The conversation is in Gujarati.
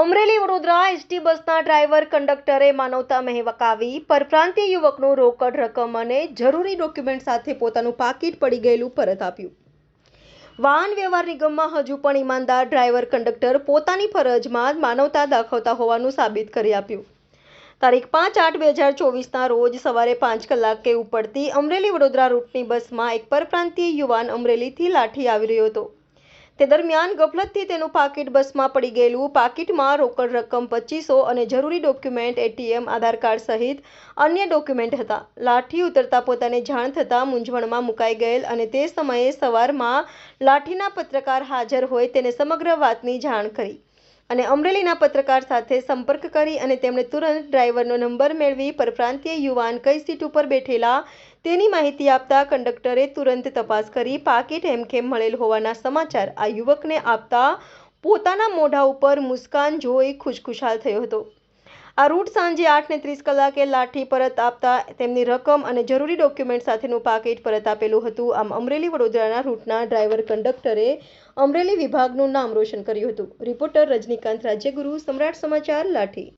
અમરેલી વડોદરા એસટી બસના ડ્રાઈવર કંડક્ટરે માનવતા મહેવકાવી પરપ્રાંતીય યુવકનું રોકડ રકમ અને જરૂરી ડોક્યુમેન્ટ સાથે પોતાનું પાકીટ પડી ગયેલું પરત આપ્યું. વાહન વ્યવહાર નિગમમાં હજુ પણ ઈમાનદાર ડ્રાઈવર કંડક્ટર પોતાની ફરજમાં માનવતા દાખવતા હોવાનું સાબિત કરી આપ્યું. તારીખ પાંચ આઠ બે હજાર ચોવીસના રોજ સવારે પાંચ કલાકે ઉપડતી અમરેલી વડોદરા રૂટની બસમાં એક પરપ્રાંતીય યુવાન અમરેલીથી લાઠી આવી રહ્યો હતો. તે દરમિયાન ગફલતથી તેનું પાકીટ બસમાં પડી ગયેલું. પાકીટમાં રોકડ રકમ પચીસો અને જરૂરી ડોક્યુમેન્ટ, એટીએમ, આધાર કાર્ડ સહિત અન્ય ડોક્યુમેન્ટ હતા. લાઠી ઉતરતા પોતાને જાણ થતાં મૂંઝવણમાં મુકાઈ ગયેલ અને તે સમયે સવારમાં લાઠીના પત્રકાર હાજર હોય તેને સમગ્ર વાતની જાણ કરી. અને અમરેલીના પત્રકાર સાથે સંપર્ક કરી અને તેમણે તુરંત ડ્રાઈવરનો નંબર મેળવી પરપ્રાંતીય યુવાન કઈ સીટ ઉપર બેઠેલા તેની માહિતી આપતા કંડક્ટરે તુરંત તપાસ કરી પાકીટ હેમખેમ મળેલ હોવાના સમાચાર આ યુવકને આપતા પોતાના મોઢા ઉપર મુસ્કાન જોઈ ખુશખુશાલ થયો હતો. આ રૂટ સાંજે આઠને ત્રીસ કલાકે લાઠી પરત આપતા તેમની રકમ અને જરૂરી ડોક્યુમેન્ટ સાથેનું પાકેટ પરત આપેલું હતું. આમ અમરેલી વડોદરાના રૂટના ડ્રાઈવર કંડક્ટરે અમરેલી વિભાગનું નામ રોશન કર્યું હતું. રિપોર્ટર રજનીકાંત રાજ્યગુરુ, સમ્રાટ સમાચાર, લાઠી.